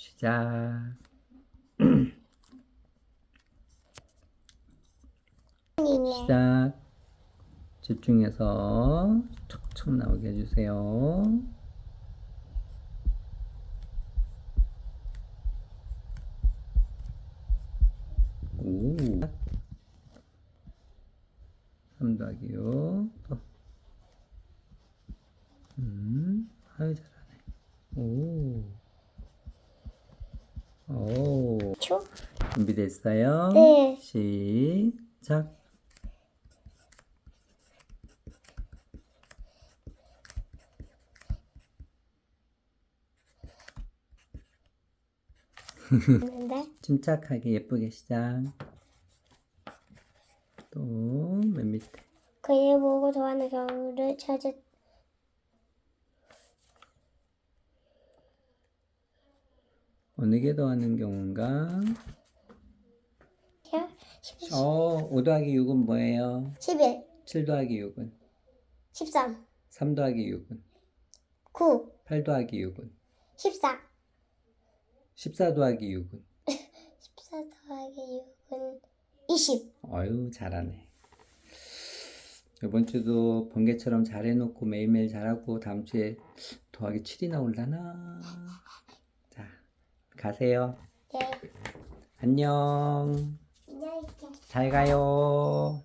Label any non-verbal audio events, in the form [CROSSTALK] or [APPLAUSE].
시작. 시작. 집중해서 척척 나오게 해주세요. 오. 3 더하기 6. 또. 음, 아유, 잘하네. 오. 오. 초? 준비됐어요? 네. 시작. 침착하게 예쁘게 시작. 또 맨 밑에. 그일 보고 좋아하는 경우를 찾을 어느 게 더하는 경우인가? 때 10, 어, 5 더하기 6은 뭐예요? 11, 7 더하기 6은? 13, 3 더하기 6은? 9, 8 더하기 6은? 14, 14 더하기 6은? 14 [LAUGHS] 더하기 6은 20. 어유 잘하네. 이번 주도 번개처럼 잘해놓고 매일매일 잘하고 다음 주에 더하기 7이 나올라나? 자, 가세요. 네. 안녕. 안녕히 계세요. 잘 가요.